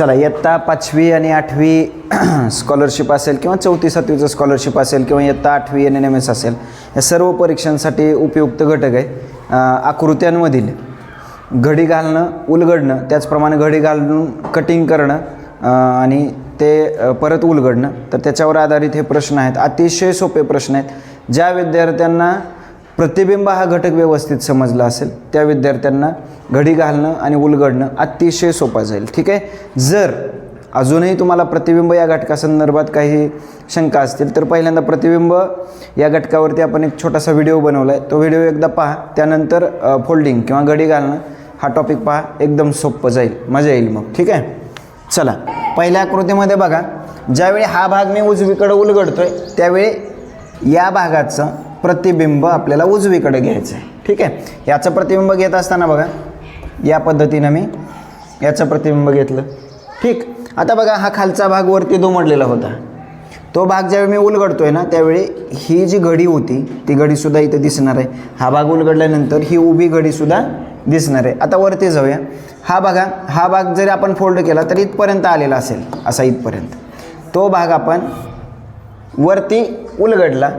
चला इयत्ता पाचवी आणि आठवी स्कॉलरशिप असेल किंवा चौथी सातवीचं स्कॉलरशिप असेल किंवा इयत्ता आठवी एन एन एम एस असेल या सर्व परीक्षांसाठी उपयुक्त घटक आहे. आकृत्यांमधील घडी घालणं उलगडणं त्याचप्रमाणे घडी घालून कटिंग करणं आणि ते परत उलगडणं तर त्याच्यावर आधारित हे प्रश्न आहेत. अतिशय सोपे प्रश्न आहेत. ज्या विद्यार्थ्यांना प्रतिबिंब हा घटक व्यवस्थित समजला असेल त्या विद्यार्थ्यांना घडी घालणं आणि उलगडणं अतिशय सोपं जाईल. ठीक आहे? जर अजूनही तुम्हाला प्रतिबिंब या घटकासंदर्भात काही शंका असतील तर पहिल्यांदा प्रतिबिंब या घटकावरती आपण एक छोटासा व्हिडिओ बनवला आहे तो व्हिडिओ एकदा पहा त्यानंतर फोल्डिंग किंवा घडी घालणं हा टॉपिक पहा एकदम सोपं जाईल. मजा येईल मग. ठीक आहे? चला पहिल्या आकृतीमध्ये बघा ज्यावेळी हा भाग मी उजवीकडे आहे त्यावेळी या भागाचं प्रतिबिंब आपल्याला उजवीकडे घ्यायचं आहे ठीक आहे? याचं प्रतिबिंब घेत असताना बघा या पद्धतीनं मी याचं प्रतिबिंब घेतलं. ठीक? आता बघा हा खालचा भाग वरती दुमडलेला होता. तो भाग ज्यावेळी मी उलगडतो आहे ना त्यावेळी ही जी घडी होती ती घडीसुद्धा इथं दिसणार आहे. हा भाग उलगडल्यानंतर ही उभी घडीसुद्धा दिसणार आहे. आता वरती जाऊया. हा बघा हा भाग जरी आपण फोल्ड केला तर इथपर्यंत आलेला असेल असा इथपर्यंत. तो भाग आपण वरती उलगडला.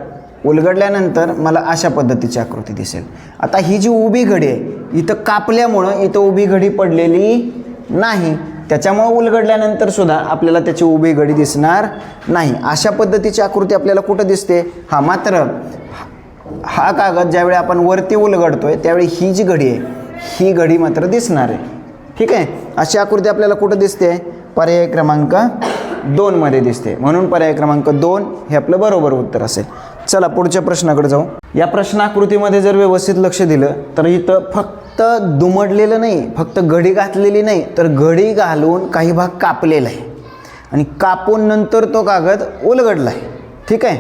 उलगडल्यानंतर मला अशा पद्धतीची आकृती दिसेल. आता ही जी उभी घडी आहे इथं कापल्यामुळं इथं उभी घडी पडलेली नाही. त्याच्यामुळं उलगडल्यानंतर सुद्धा आपल्याला त्याची उभी घडी दिसणार नाही. अशा पद्धतीची आकृती आपल्याला कुठं दिसते? हा मात्र हा कागद ज्यावेळी आपण वरती उलगडतोय त्यावेळी ही जी घडी आहे ही घडी मात्र दिसणार आहे. ठीक आहे? अशी आकृती आपल्याला कुठं दिसते? पर्याय क्रमांक दोनमध्ये दिसते. म्हणून पर्याय क्रमांक दोन हे आपलं बरोबर उत्तर असेल. चला पुढच्या प्रश्नाकडे जाऊ. या प्रश्नाकृतीमध्ये जर व्यवस्थित लक्ष दिलं तर इथं फक्त दुमडलेलं नाही फक्त घडी घातलेली नाही तर घडी घालून काही भाग कापलेला आहे. आणि कापून नंतर तो कागद उलगडला आहे. ठीक आहे?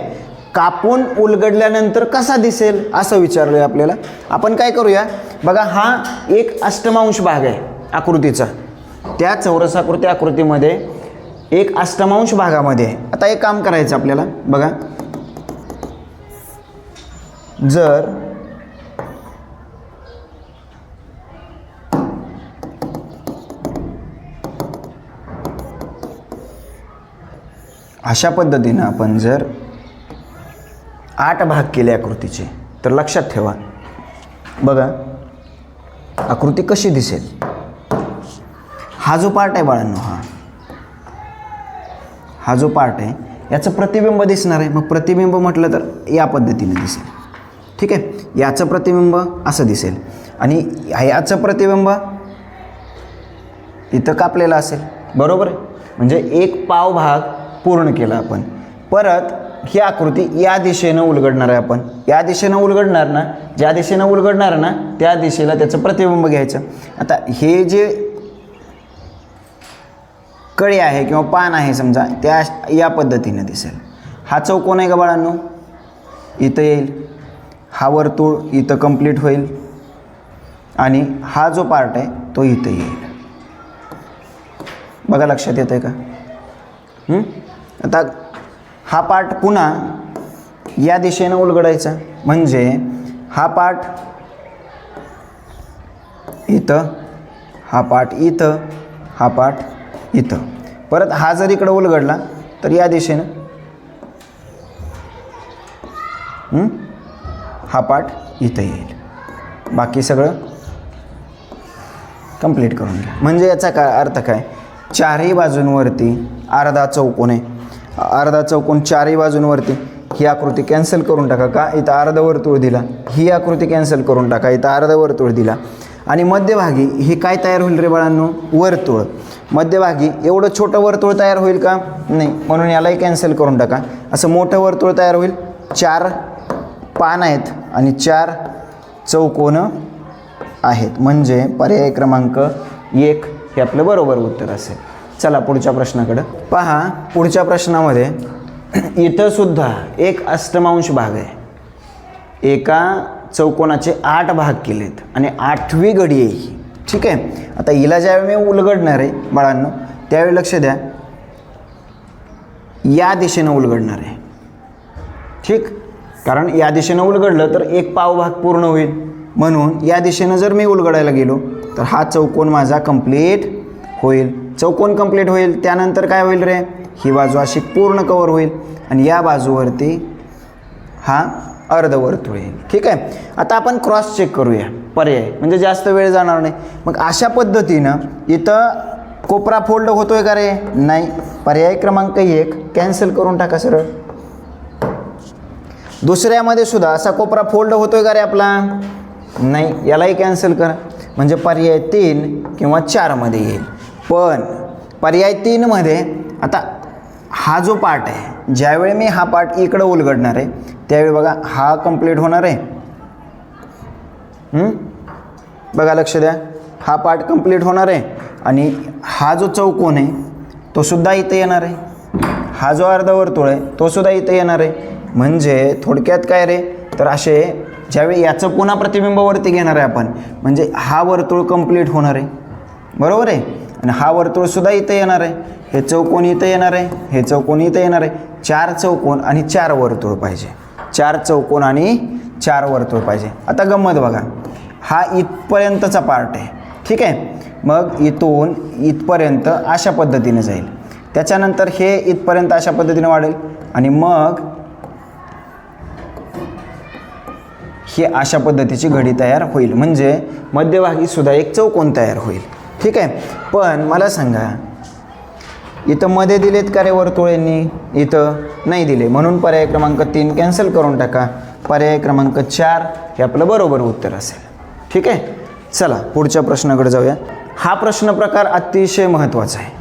कापून उलगडल्यानंतर कसा दिसेल असं विचारलं आहे आपल्याला. आपण काय करूया? बघा हा एक अष्टमांश भाग आहे आकृतीचा. त्या चौरसाकृती आकृतीमध्ये एक अष्टमांश भागामध्ये. आहे आता एक काम करायचं आपल्याला. बघा जर अशा पद्धतीनं आपण जर आठ भाग केले आकृतीचे तर लक्षात ठेवा. बघा आकृती कशी दिसेल? हा जो पार्ट आहे बाळांनो हा. हा जो पार्ट आहे याचं प्रतिबिंब दिसणार आहे. मग प्रतिबिंब म्हटलं तर या पद्धतीने दिसेल. ठीक आहे? याचं प्रतिबिंब असं दिसेल. आणि याचं प्रतिबिंब इथं कापलेलं असेल. बरोबर आहे? म्हणजे एक पाव भाग पूर्ण केला आपण. परत ही आकृती या दिशेनं उलगडणार आहे आपण. या दिशेनं उलगडणार ना? ज्या दिशेनं उलगडणार ना त्या दिशेला त्याचं प्रतिबिंब घ्यायचं. आता हे जे कळी आहे किंवा पान आहे समजा त्या या पद्धतीनं दिसेल. हा चौकोन आहे का बाळांनो? इथं येईल. हा वर्तुळ इथं कंप्लीट होईल. आणि हा जो पार्ट आहे तो इथं येईल. बघा लक्षात येतं आहे का आता हा पार्ट पुन्हा या दिशेनं उलगडायचा. म्हणजे हा पार्ट इथं हा पार्ट इथं हा पार्ट इथं. परत हा जर इकडं उलगडला तर या दिशेनं. हा पाठ इथं येईल. बाकी सगळं कंप्लीट करून घ्या. म्हणजे याचा काय अर्थ काय? चारही बाजूंवरती अर्धा चौकोन आहे. अर्धा चौकोन चारही बाजूंवरती. ही आकृती कॅन्सल करून टाका का? इथं अर्ध वर्तुळ दिला. ही आकृती कॅन्सल करून टाका. इथं अर्ध वर्तुळ दिला. आणि मध्यभागी हे काय तयार होईल रे बाळांनो? वर्तुळ. मध्यभागी एवढं छोटं वर्तुळ तयार होईल का? नाही. म्हणून यालाही कॅन्सल करून टाका. असं मोठं वर्तुळ तयार होईल. चार पान आहेत. आणि चार चौकोनं आहेत. म्हणजे पर्याय क्रमांक एक हे आपलं बरोबर उत्तर असेल. चला पुढच्या प्रश्नाकडं. पहा पुढच्या प्रश्नामध्ये इथंसुद्धा एक अष्टमांश भाग आहे. एका चौकोनाचे आठ भाग केलेत आणि आठवी घडी आहे ही. ठीक आहे? आता हिला ज्यावेळी मी उलगडणार आहे बाळांनो त्यावेळी लक्ष द्या. या दिशेनं उलगडणार आहे. ठीक? कारण या दिशेनं उलगडलं तर एक पाव भाग पूर्ण होईल. म्हणून या दिशेनं जर मी उलगडायला गेलो तर हा चौकोन माझा कंप्लीट होईल. चौकोन कंप्लीट होईल त्यानंतर काय होईल रे? ही बाजू अशी पूर्ण कवर होईल आणि या बाजूवरती हा अर्धवर्तुळ येईल. ठीक आहे? आता आपण क्रॉस चेक करूया. पर्याय. म्हणजे जास्त वेळ जाणार नाही. मग अशा पद्धतीनं इथं कोपरा फोल्ड होतोय का रे? नाही. पर्याय क्रमांक एक. कॅन्सल करून टाका सरळ. दुसऱ्यामध्ये सुद्धा असा कोपरा फोल्ड होतोय का रे आपला? नाही यालाही कॅन्सल करा. म्हणजे पर्याय तीन किंवा चारमध्ये येईल. पण पर्याय तीनमध्ये आता हा जो पार्ट आहे ज्यावेळी मी हा पार्ट इकडं उलगडणार आहे त्यावेळी बघा हा कंप्लीट होणार आहे. बघा लक्ष द्या. हा पार्ट कंप्लीट होणार आहे आणि हा जो चौकोन आहे तो सुद्धा इथे येणार आहे. हा जो अर्धवर्तुळ आहे तो सुद्धा इथे येणार आहे. म्हणजे थोडक्यात काय रे? तर असे ज्यावेळी याचं पुन्हा प्रतिबिंबावरती घेणार आहे आपण म्हणजे हा वर्तुळ कंप्लीट होणार आहे. बरोबर आहे? आणि हा वर्तुळसुद्धा इथं येणार आहे. हे चौकोन इथं येणार आहे हे चौकोन इथं येणार आहे. चार चौकोन आणि चार वर्तुळ पाहिजे. चार चौकोन आणि चार वर्तुळ पाहिजे. आता गंमत बघा. हा इथपर्यंतचा पार्ट आहे. ठीक आहे? मग इथून इथपर्यंत अशा पद्धतीने जाईल. त्याच्यानंतर हे इथपर्यंत अशा पद्धतीने वाढेल. आणि मग ही अशा पद्धतीची घडी तयार होईल. म्हणजे मध्यभागी सुद्धा एक चौकोन तयार होईल. ठीक आहे? पण मला सांगा इथं मध्ये दिलेत का रे वर्तुळेंनी? इथं नाही दिले. म्हणून पर्याय क्रमांक तीन कॅन्सल करून टाका. पर्याय क्रमांक चार हे आपलं बरोबर उत्तर असेल. ठीक आहे? चला पुढच्या प्रश्नाकडे जाऊया. हा प्रश्न प्रकार अतिशय महत्त्वाचा आहे.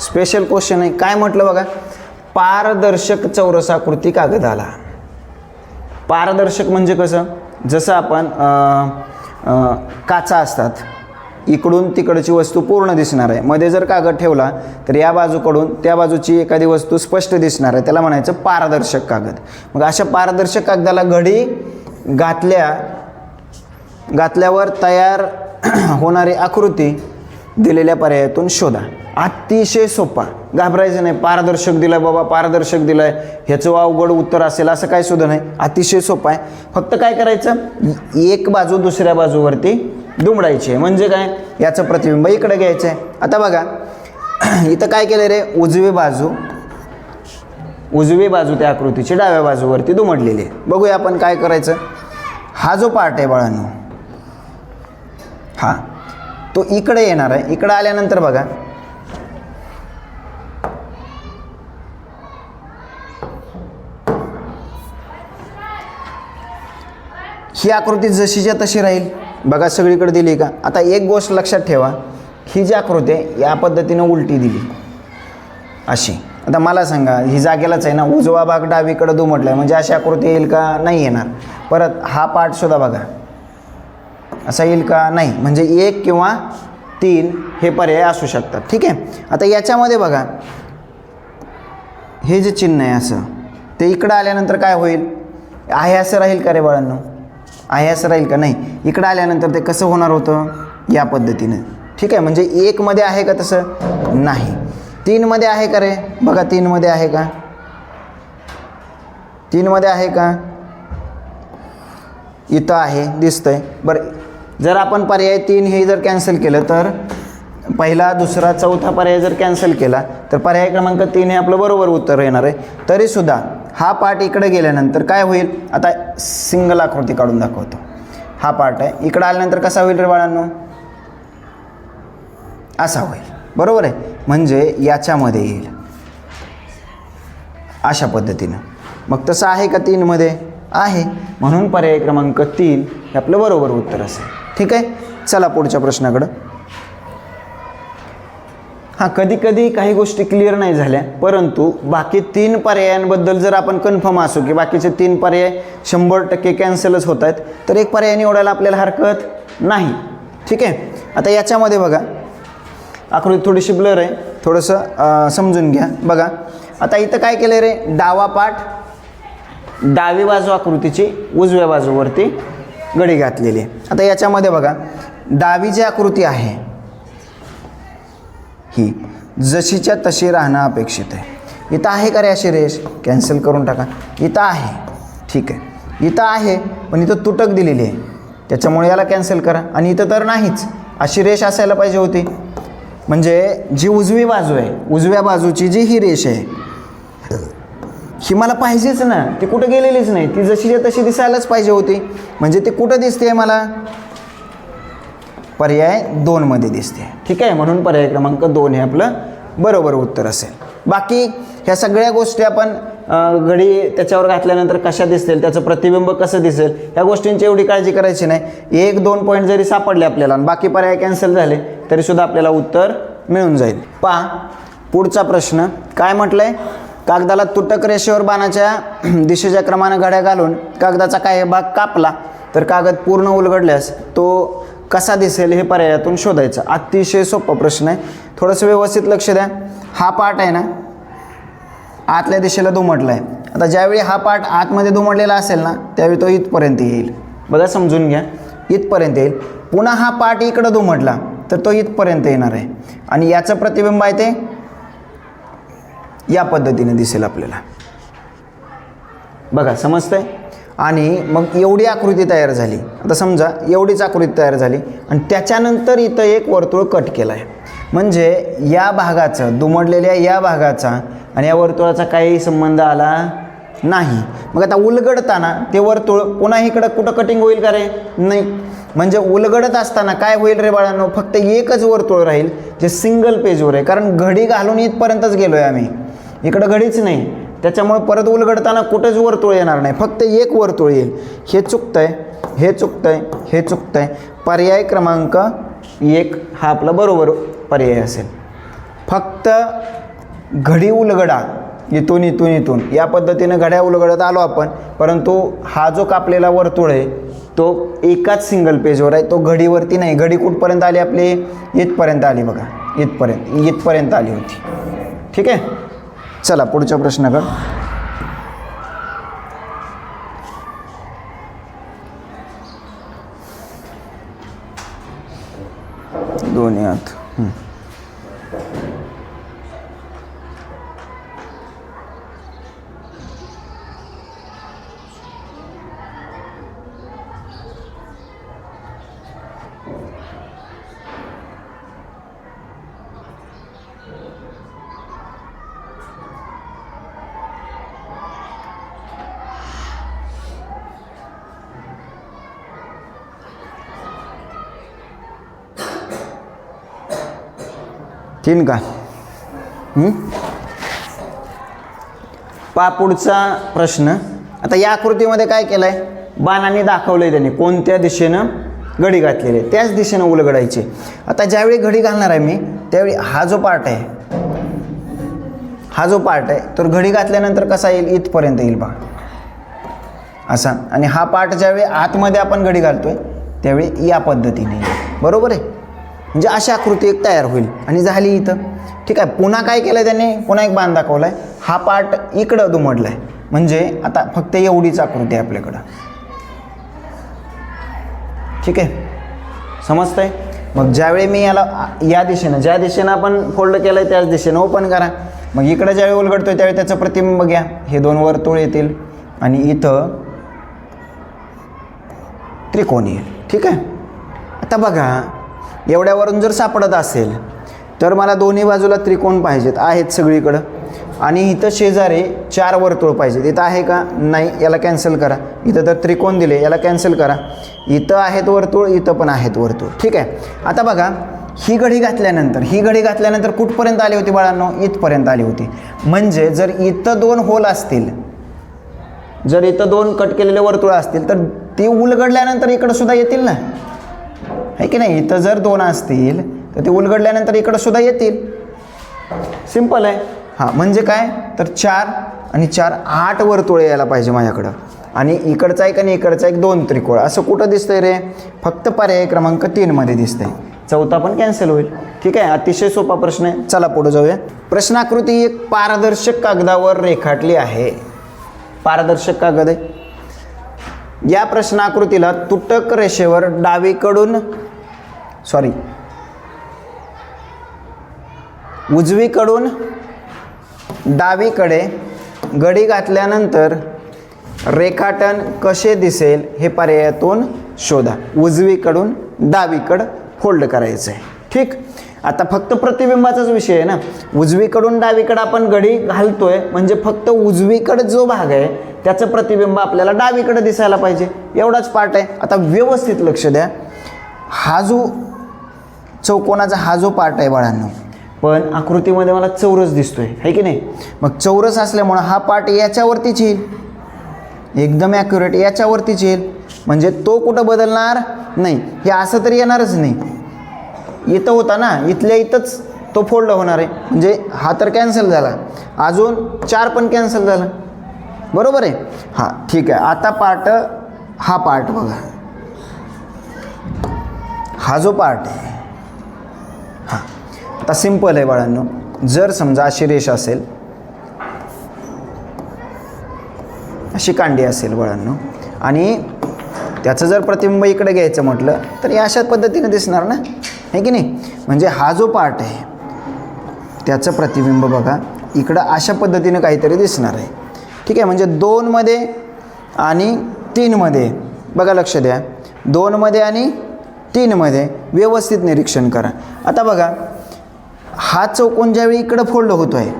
स्पेशल क्वेश्चन आहे. काय म्हटलं बघा? पारदर्शक चौरसाकृती कागद आला. पारदर्शक म्हणजे कसं? जसं आपण काचा असतात इकडून तिकडची वस्तू पूर्ण दिसणार आहे. मध्ये जर कागद ठेवला तर या बाजूकडून त्या बाजूची एखादी वस्तू स्पष्ट दिसणार आहे. त्याला म्हणायचं पारदर्शक कागद. मग अशा पारदर्शक कागदाला घडी घातल्या घातल्यावर तयार होणारी आकृती दिलेल्या पर्यायातून शोधा. अतिशय सोपा. घाबरायचं नाही. पारदर्शक दिलं आहे बाबा पारदर्शक दिलं आहे ह्याचं अवघड उत्तर असेल असं काय सुद्धा नाही. अतिशय सोपं आहे. फक्त काय करायचं? एक बाजू दुसऱ्या बाजूवरती दुमडायची आहे. म्हणजे काय? याचं प्रतिबिंब इकडे घ्यायचं आहे. आता बघा इथं काय केलं रे? उजवी बाजू उजवी बाजू त्या आकृतीची डाव्या बाजूवरती दुमडलेली आहे. बघूया आपण काय करायचं? हा जो पार्ट आहे बाळांनो हा तो इकडे येणार आहे. इकडे आल्यानंतर बघा ही आकृती जशीच्या तशी राहील. बघा सगळीकडे दिली का? आता एक गोष्ट लक्षात ठेवा. ही जी आकृती आहे या पद्धतीनं उलटी दिली. अशी. आता मला सांगा ही जागेलाच आहे ना उजवा भाग डावीकडं दुमटला आहे म्हणजे अशी आकृती येईल का? नाही येणार. परत हा पार्टसुद्धा बघा. असा येईल का? नाही. म्हणजे एक किंवा तीन हे पर्याय असू शकतात. ठीक आहे? आता याच्यामध्ये बघा. हे जे चिन्ह आहे असं ते इकडं आल्यानंतर काय होईल? आहे असं राहील का रे बाळांनो? आहे असं राहील का? नाही. इकडं आल्यानंतर ते कसं होणार होतं? या पद्धतीनं. ठीक आहे? म्हणजे एकमध्ये आहे का तसं? नाही. तीनमध्ये आहे का रे? बघा तीनमध्ये आहे का? तीनमध्ये आहे का? इथं आहे दिसतंय. बरं जर आपण पर्याय तीन हे जर कॅन्सल केलं तर पहिला दुसरा चौथा पर्याय जर कॅन्सल केला तर पर्याय क्रमांक तीन हे आपलं बरोबर उत्तर येणार आहे. तरीसुद्धा हा पार्ट इकडे गेल्यानंतर काय होईल? आता सिंगल आकृती काढून दाखवतो. हा पार्ट आहे. इकडं आल्यानंतर कसा होईल रे बाळांनो? असा होईल. बरोबर आहे? म्हणजे याच्यामध्ये येईल. अशा पद्धतीनं. मग तसं आहे का तीनमध्ये? आहे. म्हणून पर्याय क्रमांक तीन हे आपलं बरोबर उत्तर असेल. ठीक आहे? चला पुढच्या प्रश्नाकडं. हां कधी कधी काही गोष्टी क्लिअर नाही झाल्या परंतु बाकी तीन पर्यायांबद्दल जर आपण कन्फर्म असू की बाकीचे तीन पर्याय शंभर टक्के कॅन्सलच होत आहेत तर एक पर्याय निवडायला आपल्याला हरकत नाही. ठीक आहे? आता याच्यामध्ये बघा. आकृती थोडीशी ब्लर आहे. थोडंसं समजून घ्या. बघा. आता इथं काय केलं रे? डावा पाठ डावी बाजू आकृतीची उजव्या बाजूवरती गडी घातलेली आहे. आता याच्यामध्ये बघा. डावी जी आकृती आहे ही जशीच्या तशी राहणं अपेक्षित आहे. इथं आहे का रे अशी रेष? कॅन्सल करून टाका. इथं आहे. ठीक आहे. इथं आहे पण इथं तुटक दिलेली आहे. त्याच्यामुळे याला कॅन्सल करा. आणि इथं तर नाहीच. अशी रेष असायला पाहिजे होती. म्हणजे जी उजवी बाजू आहे उजव्या बाजूची जी ही रेष आहे ही मला पाहिजेच ना. ती कुठं गेलेलीच नाही. ती जशीच्या तशी दिसायलाच पाहिजे होती. म्हणजे ती कुठं दिसते आहे मला? पर्याय दोनमध्ये दिसते. ठीक आहे? म्हणून पर्याय क्रमांक दोन हे आपलं बरोबर उत्तर असेल. बाकी ह्या सगळ्या गोष्टी आपण घडी त्याच्यावर घातल्यानंतर कशा दिसतील त्याचं प्रतिबिंब कसं दिसेल ह्या गोष्टींची एवढी काळजी करायची नाही. एक दोन पॉईंट जरी सापडले आपल्याला आणि बाकी पर्याय कॅन्सल झाले तरीसुद्धा आपल्याला उत्तर मिळून जाईल. पहा पुढचा प्रश्न. काय म्हटलंय? कागदाला तुटक रेषेवर बाणाच्या दिशेच्या क्रमानं घड्या घालून कागदाचा काही भाग कापला तर कागद पूर्ण उलगडल्यास तो कसा दिसेल हे पर्यायातून शोधायचं. अतिशय सोपा प्रश्न आहे. थोडंसं व्यवस्थित लक्ष द्या. हा पार्ट आहे ना आतल्या दिशेला दुमटला आहे आता ज्यावेळी हा पार्ट आतमध्ये दुमडलेला असेल ना त्यावेळी तो इथपर्यंत येईल. बघा समजून घ्या. इथपर्यंत येईल. पुन्हा हा पार्ट इकडं दुमडला तर तो इथपर्यंत येणार आहे. आणि याचं प्रतिबिंब आहे ते या पद्धतीने दिसेल आपल्याला. बघा समजतंय? आणि मग एवढी आकृती तयार झाली. आता समजा एवढीच आकृती तयार झाली आणि त्याच्यानंतर इथं एक वर्तुळ कट केलं आहे म्हणजे या भागाचं दुमडलेल्या या भागाचा आणि या वर्तुळाचा काही संबंध आला नाही. मग आता उलगडताना ते वर्तुळ पुन्हा इकडं कुठं कटिंग होईल का रे? नाही. म्हणजे उलगडत असताना काय होईल रे बाळांनो? फक्त एकच वर्तुळ राहील जे सिंगल पेजवर आहे. कारण घडी घालून इथपर्यंतच गेलो आहे आम्ही. इकडं घडीच नाही. त्याच्यामुळे परत उलगडताना कुठेच वर्तुळ येणार नाही. फक्त एक वर्तुळ येईल. हे चुकतं आहे हे चुकतं आहे हे चुकतं आहे पर्याय क्रमांक एक हा आपला बरोबर पर्याय असेल. फक्त घडी उलगडा. इथून इथून इथून. या पद्धतीनं घड्या उलगडत आलो आपण. परंतु हा जो कापलेला वर्तुळ आहे तो एकाच सिंगल पेजवर आहे. तो घडीवरती नाही. घडी कुठपर्यंत आली आपली? इथपर्यंत आली बघा. इथपर्यंत इथपर्यंत आली होती. ठीक आहे? चला पुढच्या प्रश्नाकडं. दोन्ही हात तीन का? पापुडचा प्रश्न. आता या आकृतीमध्ये काय केलं आहे बाणाने दाखवलं आहे त्याने कोणत्या दिशेनं घडी घातलेली आहे. त्याच दिशेनं उलगडायची आता ज्यावेळी घडी घालणार आहे मी त्यावेळी हा जो पार्ट आहे हा जो पार्ट आहे तर घडी घातल्यानंतर कसा येईल? इथपर्यंत येईल बघा. असा. आणि हा पार्ट ज्यावेळी आतमध्ये आपण घडी घालतोय त्यावेळी या पद्धतीने येईल. बरोबर आहे? म्हणजे अशी आकृती एक तयार होईल. आणि झाली इथं. ठीक आहे पुन्हा काय केलं त्याने? पुन्हा एक बांध दाखवला आहे हा पार्ट इकडं दुमडला आहे म्हणजे आता फक्त एवढीच आकृती आहे आपल्याकडं. ठीक आहे? समजतंय? मग ज्यावेळी मी याला या दिशेनं ज्या दिशेनं आपण फोल्ड केलं आहे त्याच दिशेनं ओपन करा. मग इकडं ज्यावेळी उलगडतोय त्यावेळी त्याचं प्रतिबिंब घ्या. हे दोन वर्तुळ येतील. आणि इथं त्रिकोण येईल. ठीक आहे? आता बघा एवढ्यावरून जर सापडत असेल तर मला दोन्ही बाजूला त्रिकोण पाहिजेत. आहेत सगळीकडं. आणि इथं शेजारी चार वर्तुळ पाहिजेत. इथं आहे का? नाही. याला कॅन्सल करा. इथं तर त्रिकोण दिले. याला कॅन्सल करा. इथं आहेत वर्तुळ इथं पण आहेत वर्तुळ. ठीक आहे? आता बघा ही घडी घातल्यानंतर ही घडी घातल्यानंतर कुठपर्यंत आली होती बाळांनो? इथपर्यंत आली होती. म्हणजे जर इथं दोन होल असतील जर इथं दोन कट केलेले वर्तुळ असतील तर ती उलगडल्यानंतर इकडं सुद्धा येतील ना? आहे की नाही? इथं जर दोन असतील तर ते उलगडल्यानंतर इकडं सुद्धा येतील. सिंपल आहे. हां म्हणजे काय? तर चार आणि चार आठ वर्तुळे यायला पाहिजे माझ्याकडं. आणि इकडचा एक आणि इकडचा एक दोन त्रिकोळ असं कुठं दिसतंय रे? फक्त पर्याय क्रमांक तीनमध्ये दिसतंय. चौथा पण कॅन्सल होईल. ठीक आहे? अतिशय सोपा प्रश्न आहे. चला पुढे जाऊया. प्रश्नाकृती एक पारदर्शक कागदावर रेखाटली आहे. पारदर्शक कागद आहे. या प्रश्नाकृतीला तुटक रेषेवर डावीकडून सॉरी उजवीकडून डावीकडे गडी घातल्यानंतर रेखाटन कसे दिसेल हे पर्यायातून शोधा. उजवीकडून डावीकडं फोल्ड करायचं आहे ठीक? आता फक्त प्रतिबिंबाचाच विषय आहे ना. उजवीकडून डावीकडं आपण गडी घालतोय म्हणजे फक्त उजवीकडं जो भाग आहे त्याचं प्रतिबिंब आपल्याला डावीकडे दिसायला पाहिजे. एवढाच पार्ट आहे. आता व्यवस्थित लक्ष द्या. हा जो चौकोनाचा हा जो पार्ट आहे बाळांनो पण आकृतीमध्ये मला चौरस दिसतोय. है की नाही? मग चौरस असल्यामुळं हा पार्ट याच्यावरतीच येईल. एकदम ॲक्युरेट याच्यावरतीच येईल. म्हणजे तो कुठं बदलणार? नाही. हे असं तरी येणारच नाही. इथं होता ना? इथल्या इथंच तो फोल्ड होणार आहे. म्हणजे हा तर कॅन्सल झाला. अजून चार पण कॅन्सल झाला. बरोबर आहे? हां ठीक आहे. आता पार्ट हा पार्ट बघा. हा जो पार्ट आहे हां आता सिंपल आहे बाळांनो. जर समजा अशी रेष असेल अशी कांडी असेल बाळांनो आणि त्याचं जर प्रतिबिंब इकडे घ्यायचं म्हटलं तर हे अशाच पद्धतीने दिसणार ना? है की नाही? म्हणजे हा जो पार्ट आहे त्याचं प्रतिबिंब बघा इकडं अशा पद्धतीनं काहीतरी दिसणार आहे. ठीक आहे म्हणजे दोनमध्ये आणि तीनमध्ये बघा लक्ष द्या. दोनमध्ये आणि तीनमध्ये व्यवस्थित निरीक्षण करा. आता बघा हा चौकोन ज्यावेळी इकडं फोल्ड होतो आहे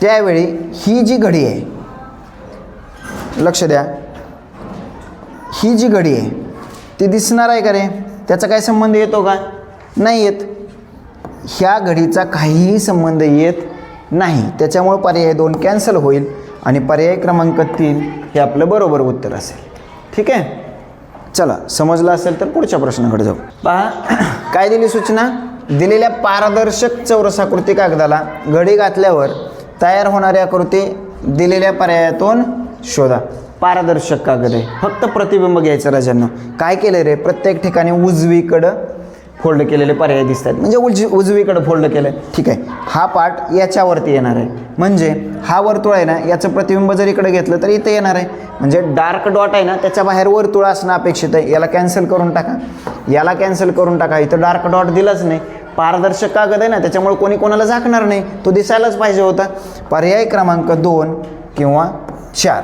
त्यावेळी ही जी घडी आहे लक्ष द्या. ही जी घडी आहे ती दिसणार आहे का रे? त्याचा काय संबंध येतो का? नाही येत. ह्या घडीचा काहीही संबंध येत नाही. त्याच्यामुळं पर्याय दोन कॅन्सल होईल. आणि पर्याय क्रमांक तीन हे आपलं बरोबर उत्तर असेल. ठीक आहे? चला समजलं असेल तर पुढच्या प्रश्नाकडे जाऊ. पहा काय दिली सूचना? दिलेल्या पारदर्शक चौरसाकृती कागदाला घडी घातल्यावर तयार होणारी आकृती दिलेल्या पर्यायातून शोधा. पारदर्शक कागद आहे. फक्त प्रतिबिंब घ्यायचं राजांना. काय केलं रे? प्रत्येक ठिकाणी उजवीकडं फोल्ड केलेले पर्याय दिसत आहेत म्हणजे उज उजवीकडं फोल्ड केलं ठीक आहे. हा पार्ट याच्यावरती येणार आहे. म्हणजे हा वर्तुळ आहे ना याचं प्रतिबिंब जर इकडे घेतलं तर इथं येणार आहे. म्हणजे डार्क डॉट आहे ना त्याच्या बाहेर वर्तुळ असणं अपेक्षित आहे. याला कॅन्सल करून टाका. याला कॅन्सल करून टाका. इथं डार्क डॉट दिलाच नाही. पारदर्शक कागद आहे ना त्याच्यामुळे कोणी कोणाला झाकणार नाही. तो दिसायलाच पाहिजे होता. पर्याय क्रमांक दोन किंवा चार.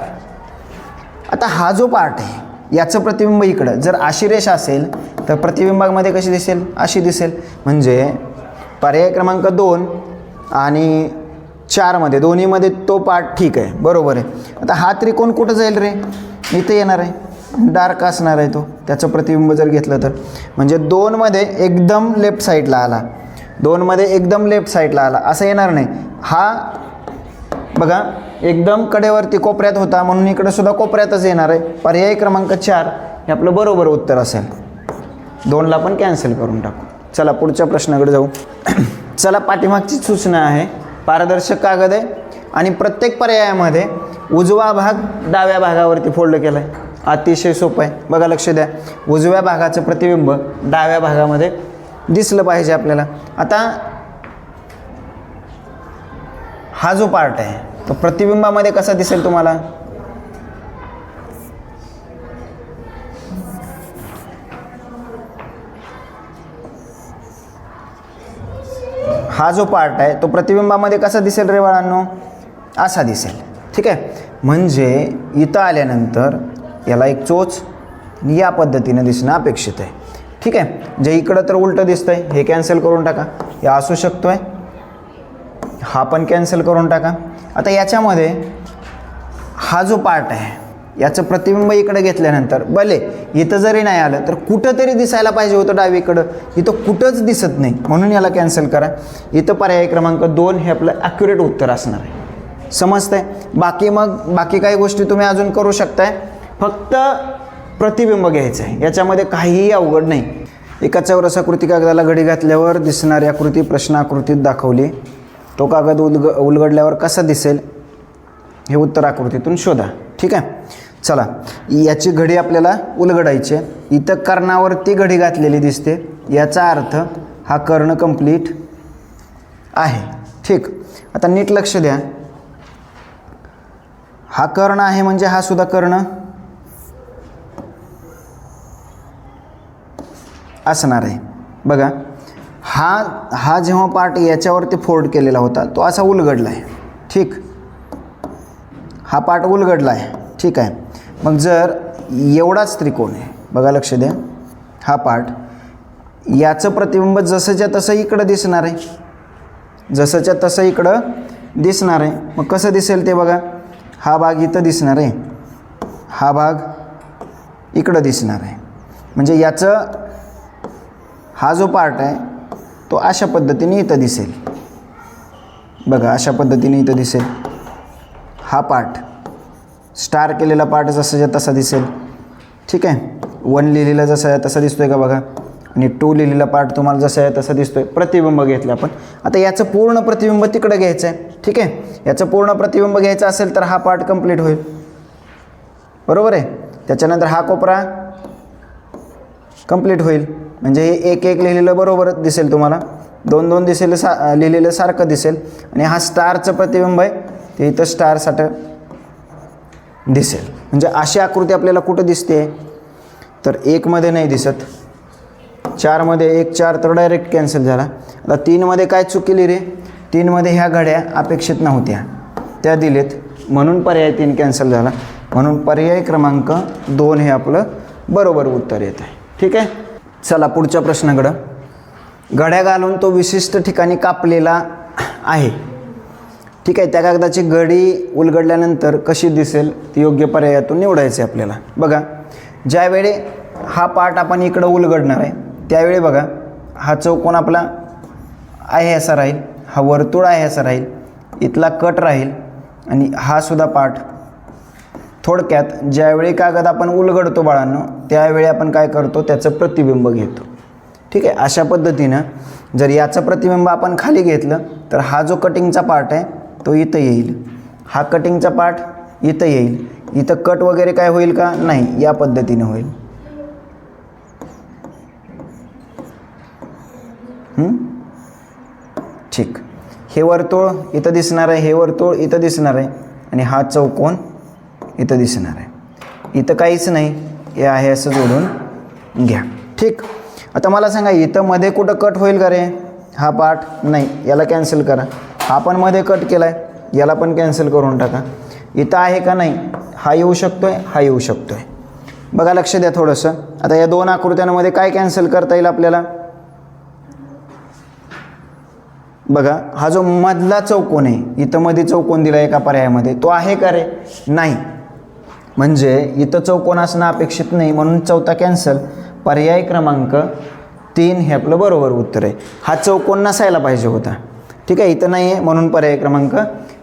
आता हा जो पार्ट आहे याचं प्रतिबिंब इकडं. जर आशिरेष असेल तर प्रतिबिंबामध्ये कशी दिसेल? अशी दिसेल. म्हणजे पर्याय क्रमांक दोन आणि चारमध्ये दोन्हीमध्ये तो पार्ट ठीक आहे. बरोबर आहे. आता हा त्रिकोण कुठं जाईल रे? इथं येणार आहे. डार्क असणार आहे तो. त्याचं प्रतिबिंब जर घेतलं तर. म्हणजे दोनमध्ये एकदम लेफ्ट साईडला आला. दोनमध्ये एकदम लेफ्ट साईडला आला. असं येणार नाही. हा बघा एकदम कडेवरती कोपऱ्यात होता म्हणून इकडे सुद्धा कोपऱ्यातच येणार आहे. पर्याय क्रमांक चार हे आपलं बरोबर उत्तर असेल. दोनला पण कॅन्सल करून टाकू. चला पुढच्या प्रश्नाकडे जाऊ. चला पाठीमागची सूचना आहे. पारदर्शक कागद आहे. आणि प्रत्येक पर्यायामध्ये उजवा भाग डाव्या भागावरती फोल्ड केला आहे अतिशय सोपं आहे. बघा लक्ष द्या. उजव्या भागाचं प्रतिबिंब डाव्या भागामध्ये दिसलं पाहिजे आपल्याला. आता हा जो पार्ट आहे तो प्रतिबिंबामध्ये कसा दिसेल तुम्हाला? हा जो पार्ट आहे तो प्रतिबिंबामध्ये कसा दिसेल रे बाळांनो? असा दिसेल. ठीक आहे? म्हणजे इथं आल्यानंतर याला एक चोच या पद्धतीनं दिसणं अपेक्षित आहे. ठीक आहे? जे इकडं तर उलटं दिसतंय हे कॅन्सल करून टाका. हे असू शकतोय. हा पण कॅन्सल करून टाका. आता याच्यामध्ये हा जो पार्ट आहे याचं प्रतिबिंब इकडे घेतल्यानंतर भले इथं जरी नाही आलं तर कुठंतरी दिसायला पाहिजे होतं डावीकडं. इथं कुठंच दिसत नाही. म्हणून याला कॅन्सल करा. इथं पर्याय क्रमांक दोन हे आपलं ॲक्युरेट उत्तर असणार आहे. समजतंय? बाकी मग बाकी काही गोष्टी तुम्ही अजून करू शकताय. फक्त प्रतिबिंब घ्यायचं आहे. याच्यामध्ये काहीही अवघड नाही. एका चौरसाकृती कागदाला घडी घातल्यावर दिसणारी आकृती प्रश्न आकृतीत दाखवली. तो कागद उलग उलगडल्यावर कसा दिसेल? हे उत्तर आकृतीतून शोधा. ठीक आहे? चला. याची घडी आपल्याला उलगडायची आहे. इथं कर्णावरती घडी घातलेली दिसते. याचा अर्थ हा कर्ण कंप्लीट आहे. ठीक. आता नीट लक्ष द्या. हा कर्ण आहे म्हणजे हा सुद्धा कर्ण? असणार आहे. बघा. हा हा जेव्हा पार्ट याच्यावरती फोल्ड केलेला होता तो असा उलगडला आहे. ठीक? हा पार्ट उलगडला आहे. ठीक आहे. मग जर एवढाच त्रिकोण आहे बघा लक्ष द्या. हा पार्ट याचं प्रतिबिंब जसंच्या तसं इकडं दिसणार आहे. जसंच्या तसं इकडं दिसणार आहे. मग कसं दिसेल ते बघा. हा भाग इथं दिसणार आहे. हा भाग इकडं दिसणार आहे. म्हणजे याचं हा जो पार्ट आहे तो अशा पद्धतीने इथं दिसेल. बघा अशा पद्धतीने इथं दिसेल. हा पार्ट स्टार केलेला पार्ट जसाच्या तसा दिसेल. ठीक आहे? वन लिहिलेला जसा आहे तसा दिसतोय का बघा? आणि टू लिहिलेला पार्ट तुम्हाला जसा आहे तसा दिसतोय. प्रतिबिंब घेतलं आपण. आता याचं पूर्ण प्रतिबिंब तिकडं घ्यायचं आहे ठीक आहे? याचं पूर्ण प्रतिबिंब घ्यायचं असेल तर हा पार्ट कंप्लीट होईल. बरोबर आहे? त्याच्यानंतर हा कोपरा कंप्लीट होईल. म्हणजे हे एक एक लिहिलेलं बरोबर दिसेल तुम्हाला. दोन दोन दिसेल सा लिहिलेलं सारखं दिसेल. आणि हा स्टारचं प्रतिबिंब आहे ते इथं स्टारसाठी दिसेल. म्हणजे अशी आकृती आपल्याला कुठं दिसते तर एकमध्ये नाही दिसत. चारमध्ये एक चार तर डायरेक्ट कॅन्सल झाला. आता तीनमध्ये काय चूक केली रे? तीनमध्ये ह्या घड्या अपेक्षित नव्हत्या. त्या दिलेत. म्हणून पर्याय तीन कॅन्सल झाला. म्हणून पर्याय क्रमांक दोन हे आपलं बरोबर उत्तर येत आहे. ठीक आहे? चला पुढच्या प्रश्नाकडं. घड्या घालून तो विशिष्ट ठिकाणी कापलेला आहे. ठीक आहे त्या कागदाची गडी उलगडल्यानंतर कशी दिसेल ती योग्य पर्यायातून निवडायचे आपल्याला. बघा ज्यावेळी हा पार्ट आपण इकडं उलगडणार आहे त्यावेळी बघा हा चौकोन आपला आहे असा राहील हा वर्तुळ आहे असा राहील इथला कट राहील आणि हा सुद्धा पार्ट थोडक्यात ज्यावेळी कागद आपण उलगडतो बाळांनो त्यावेळी आपण काय करतो त्याचं प्रतिबिंब घेतो. ठीक आहे? अशा पद्धतीनं जर याचं प्रतिबिंब आपण खाली घेतलं तर हा जो कटिंगचा पार्ट आहे तो इथं येईल. हा कटिंगचा पार्ट इथं येईल. इथं कट वगैरे काय होईल का? नाही या पद्धतीनं होईल. ठीक. हे वर्तुळ इथं दिसणार आहे हे वर्तुळ इथं दिसणार आहे. आणि हा चौकोन इथं दिसणार आहे. इथं काहीच नाही. हे आहे असं जोडून घ्या. ठीक. आता मला सांगा इथं मध्ये कुठं कट होईल का रे? हा पार्ट नाही. याला कॅन्सल करा. हा पण मध्ये कट केला आहे याला पण कॅन्सल करून टाका. इथं आहे का नाही? हा येऊ शकतो आहे हा येऊ शकतो आहे बघा लक्ष द्या थोडंसं. आता या दोन आकृत्यांमध्ये काय कॅन्सल करता येईल आपल्याला? बघा हा जो मधला चौकोन आहे इथं मध्ये चौकोन दिला एका पर्यायामध्ये. तो आहे का रे? नाही. म्हणजे इथं चौकोन असणं अपेक्षित नाही म्हणून चौथा कॅन्सल पर्याय क्रमांक तीन हे आपलं बरोबर उत्तर आहे. हा चौकोन नसायला पाहिजे होता. ठीक आहे इथं नाही आहे म्हणून पर्याय क्रमांक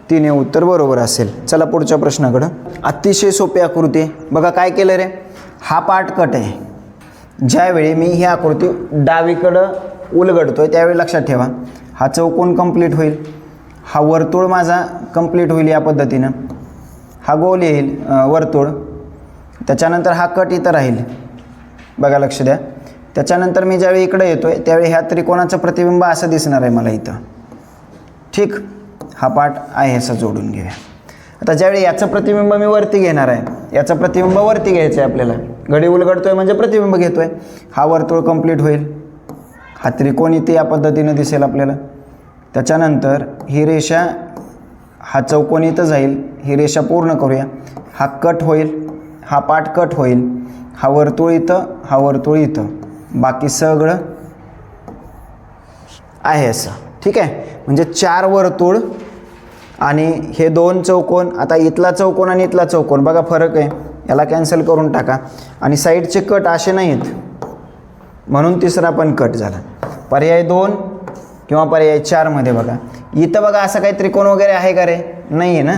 तीन हे उत्तर बरोबर असेल. चला पुढच्या प्रश्नाकडं. अतिशय सोपी आकृती आहे. बघा काय केलं रे? हा पाठकट कट आहे. ज्यावेळी मी ही आकृती डावीकडं उलगडतो आहे त्यावेळी लक्षात ठेवा. हा चौकोन कंप्लीट होईल. हा वर्तुळ माझा कंप्लीट होईल या पद्धतीनं. हा गोल येईल वर्तुळ. त्याच्यानंतर हा कट इथं राहील. बघा लक्ष द्या. त्याच्यानंतर मी ज्यावेळी इकडे येतो आहे त्यावेळी ह्या त्रिकोणाचं प्रतिबिंब असं दिसणार आहे मला इथं. ठीक? हा पाठ आहे असं जोडून घेऊया. आता ज्यावेळी याचं प्रतिबिंब मी वरती घेणार आहे याचं प्रतिबिंब वरती घ्यायचं आहे आपल्याला. घडी आहे म्हणजे प्रतिबिंब घेतो आहे हा वर्तुळ कंप्लीट होईल. हा त्रिकोण इथे या पद्धतीनं दिसेल आपल्याला. त्याच्यानंतर ही रेषा हा चौकोन इथं जाईल. ही रेषा पूर्ण करूया. हा कट होईल. हा पाठ कट होईल. हा वर्तुळ इथं हा वर्तुळ इथं. बाकी सगळं आहे असं. ठीक आहे? म्हणजे चार वर्तुळ आणि हे दोन चौकोन आता इथला चौकोन आणि इथला चौकोन. बघा फरक आहे. याला कॅन्सल करून टाका. आणि साईडचे कट असे नाहीत. म्हणून तिसरा पण कट झाला. पर्याय दोन किंवा पर्याय चारमध्ये बघा. इथं बघा असं काही त्रिकोण वगैरे आहे का रे? नाही आहे ना?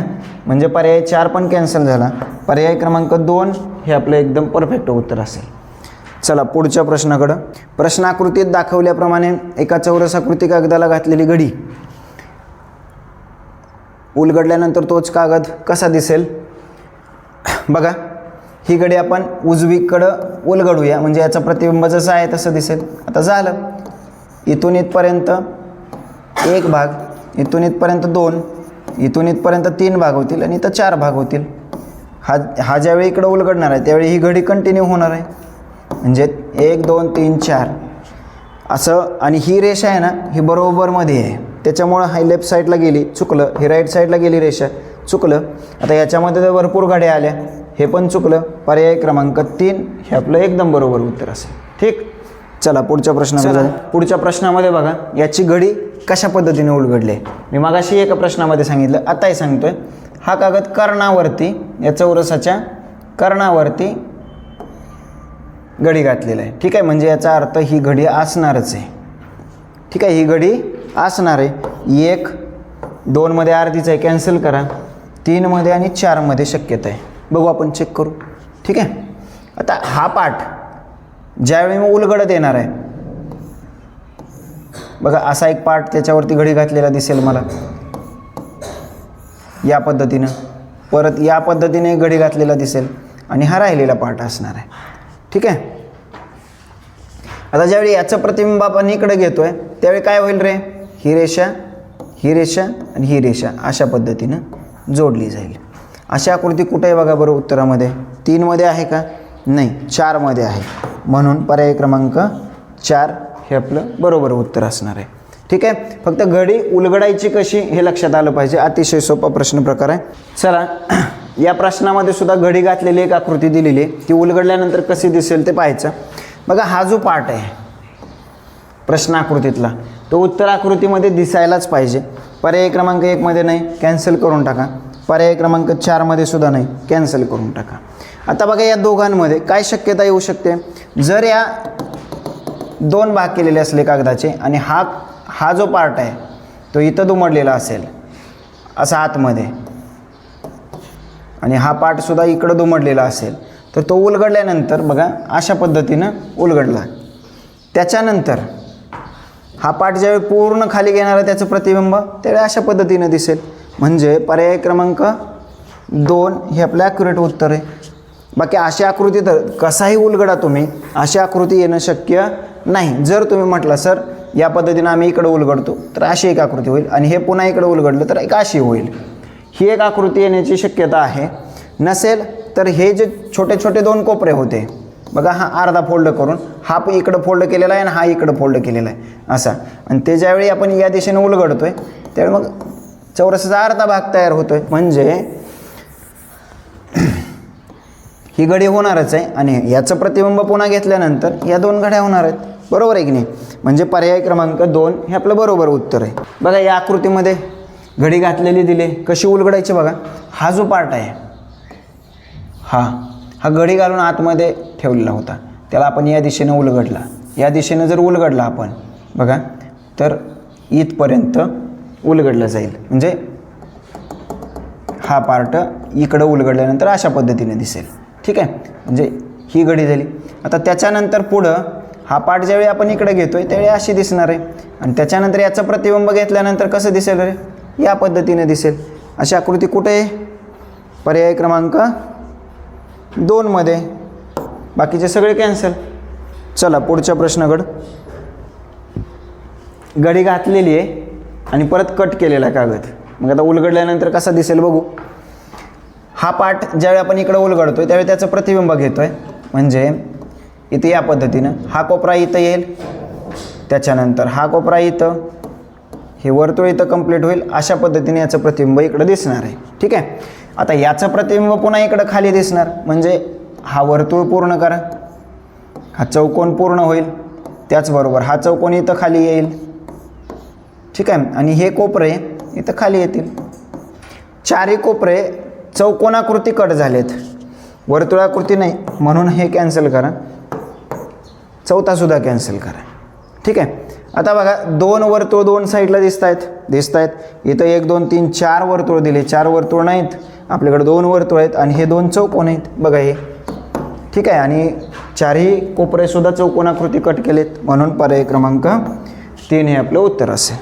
म्हणजे पर्याय चार पण कॅन्सल झाला. पर्याय क्रमांक दोन हे आपलं एकदम परफेक्ट उत्तर असेल. चला पुढच्या प्रश्नाकडं. प्रश्नाकृतीत दाखवल्याप्रमाणे एका चौरसाकृती कागदाला घातलेली घडी. उलगडल्यानंतर तोच कागद कसा दिसेल? बघा ही घडी आपण उजवीकडं उलगडूया. म्हणजे याचं प्रतिबिंब जसं आहे तसं दिसेल. आता झालं. इथून इथपर्यंत एक भाग. इथून इथपर्यंत दोन इथून इथपर्यंत तीन भाग होतील आणि इथं चार भाग होतील. हा हा ज्यावेळी इकडं उलगडणार आहे त्यावेळी ही घडी कंटिन्यू होणार आहे. म्हणजे एक दोन तीन चार. असं आणि ही रेषा आहे ना ही बरोबरमध्ये आहे. त्याच्यामुळं हाय लेफ्ट साईडला गेली चुकलं. ही राईट साईडला गेली रेषा चुकलं. आता याच्यामध्ये तर भरपूर गाड्या आल्या. हे पण चुकलं. पर्याय क्रमांक तीन हे आपलं एकदम बरोबर उत्तर असेल. ठीक? चला पुढच्या प्रश्नामध्ये. पुढच्या प्रश्नामध्ये बघा याची घडी कशा पद्धतीने उलगडले? मी मागाशी एका प्रश्नामध्ये सांगितलं आताही सांगतोय. हा कागद कर्णावरती या चौरसाच्या कर्णावरती घडी घातलेला आहे. ठीक आहे म्हणजे याचा अर्थ ही घडी असणारच आहे. ठीक आहे ही घडी असणार आहे. एक दोनमध्ये अर्धीच आहे कॅन्सल करा. तीनमध्ये आणि चारमध्ये शक्यता आहे. बघू आपण चेक करू. ठीक आहे? आता हा पाठ ज्यावेळी मी उलगडत येणार आहे बघा असा एक पार्ट त्याच्यावरती घडी घातलेला दिसेल मला. या पद्धतीनं. परत या पद्धतीने घडी घातलेला दिसेल. आणि हा राहिलेला पार्ट असणार आहे. ठीक आहे? आता ज्यावेळी याचं प्रतिबिंब आपण इकडे आहे त्यावेळी काय होईल रे? ही रेषा ही रेषा आणि ही रेषा अशा पद्धतीनं जोडली जाईल. अशी आकृती कुठे आहे बघा बरं उत्तरामध्ये? तीनमध्ये आहे का? नाही चारमध्ये आहे. म्हणून पर्याय क्रमांक चार हे आपलं बरोबर उत्तर असणार आहे. ठीक आहे? फक्त घडी उलगडायची कशी हे लक्षात आलं पाहिजे. अतिशय सोपा प्रश्न प्रकार आहे. चला या प्रश्नामध्ये सुद्धा घडी घातलेली एक आकृती दिलेली आहे. ती उलगडल्यानंतर कशी दिसेल ते पाहायचं. बघा हा जो पार्ट आहे प्रश्न आकृतीतला तो उत्तर आकृतीमध्ये दिसायलाच पाहिजे. पर्याय क्रमांक एकमध्ये नाही कॅन्सल करून टाका. पर्याय क्रमांक चारमध्ये सुद्धा नाही कॅन्सल करून टाका. आता बघा या दोघांमध्ये काय शक्यता येऊ शकते? जर या दोन भाग केलेले असले कागदाचे आणि हा हा जो पार्ट आहे तो इथं दुमडलेला असेल असा आतमध्ये. आणि हा पार्टसुद्धा इकडं दुमडलेला असेल तर तो उलगडल्यानंतर बघा अशा पद्धतीनं उलगडला. त्याच्यानंतर हा पाठ ज्यावेळी पूर्ण खाली घेणारा त्याचं प्रतिबिंब त्यावेळी अशा पद्धतीनं दिसेल. म्हणजे पर्याय क्रमांक दोन हे आपलं ॲक्युरेट उत्तर आहे. बाकी अशी आकृती तर कसाही उलगडा तुम्ही अशी आकृती येणं शक्य नाही जर तुम्ही म्हटलं सर या पद्धतीनं आम्ही इकडं उलगडतो तर अशी एक आकृती होईल आणि हे पुन्हा इकडं उलगडलं तर एक अशी होईल. ही एक आकृती येण्याची शक्यता आहे. नसेल तर हे जे छोटे छोटे दोन कोपरे होते बघा हा अर्धा फोल्ड करून हा पण इकडं फोल्ड केलेला आहे आणि हा इकडं फोल्ड केलेला आहे असा. आणि ते ज्यावेळी आपण या दिशेने आहे त्यावेळी मग चौरसाचा अर्धा भाग तयार होतो आहे म्हणजे ही घडी होणारच आहे आणि याचं प्रतिबिंब पुन्हा घेतल्यानंतर या दोन घड्या होणार आहेत. बरोबर आहे की नाही? म्हणजे पर्याय क्रमांक दोन हे आपलं बरोबर उत्तर आहे. बघा या आकृतीमध्ये घडी घातलेली दिली. कशी उलगडायची बघा. हा जो पार्ट आहे हा हा घडी घालून आतमध्ये ठेवलेला होता. त्याला आपण या दिशेनं उलगडला. या दिशेनं जर उलगडला आपण बघा तर इथपर्यंत उलगडलं जाईल. म्हणजे हा पार्ट इकडं उलगडल्यानंतर अशा पद्धतीने दिसेल. ठीक आहे? म्हणजे ही घडी झाली. आता त्याच्यानंतर पुढं हा पार्ट ज्यावेळी आपण इकडे घेतोय त्यावेळी अशी दिसणार आहे. आणि त्याच्यानंतर याचं प्रतिबिंब घेतल्यानंतर कसं दिसेल रे? या पद्धतीने दिसेल. अशी आकृती कुठे आहे? पर्याय क्रमांक दोनमध्ये बाकीचे सगळे कॅन्सल चला पुढच्या प्रश्नाकडं. घडी घातलेली आहे आणि परत कट केलेला आहे कागद. मग आता उलगडल्यानंतर कसा दिसेल बघू. हा पार्ट ज्यावेळी आपण इकडं उलगडतोय त्यावेळी त्याचं प्रतिबिंब घेतोय. म्हणजे इथे या पद्धतीनं हा कोपरा इथं येईल. त्याच्यानंतर हा कोपरा इथं. हे वर्तुळ इथं कंप्लीट होईल. अशा पद्धतीने याचं प्रतिबिंब इकडं दिसणार आहे. ठीक आहे? आता याचं प्रतिबिंब पुन्हा इकडं खाली दिसणार. म्हणजे हा वर्तुळ पूर्ण करा. हा चौकोन पूर्ण होईल. त्याचबरोबर हा चौकोन इथं खाली येईल. ठीक आहे? आणि हे कोपरे इथं खाली येतील. चारही कोपरे चौकोनाकृती कट झालेत. वर्तुळाकृती नाही. म्हणून हे कॅन्सल करा. चौथासुद्धा कॅन्सल करा. ठीक आहे? आता बघा दोन वर्तुळ दोन साईडला दिसत आहेत दिसत आहेत इथं एक दोन तीन चार वर्तुळ दिले. चार वर्तुळ नाहीत. आपल्याकडे दोन वर्तुळ आहेत आणि हे दोन चौकोन आहेत. बघा हे. ठीक आहे? आणि चारही कोपरेसुद्धा चौकोनाकृती कट केलेत. म्हणून पर्याय क्रमांक तीन हे आपलं उत्तर असेल.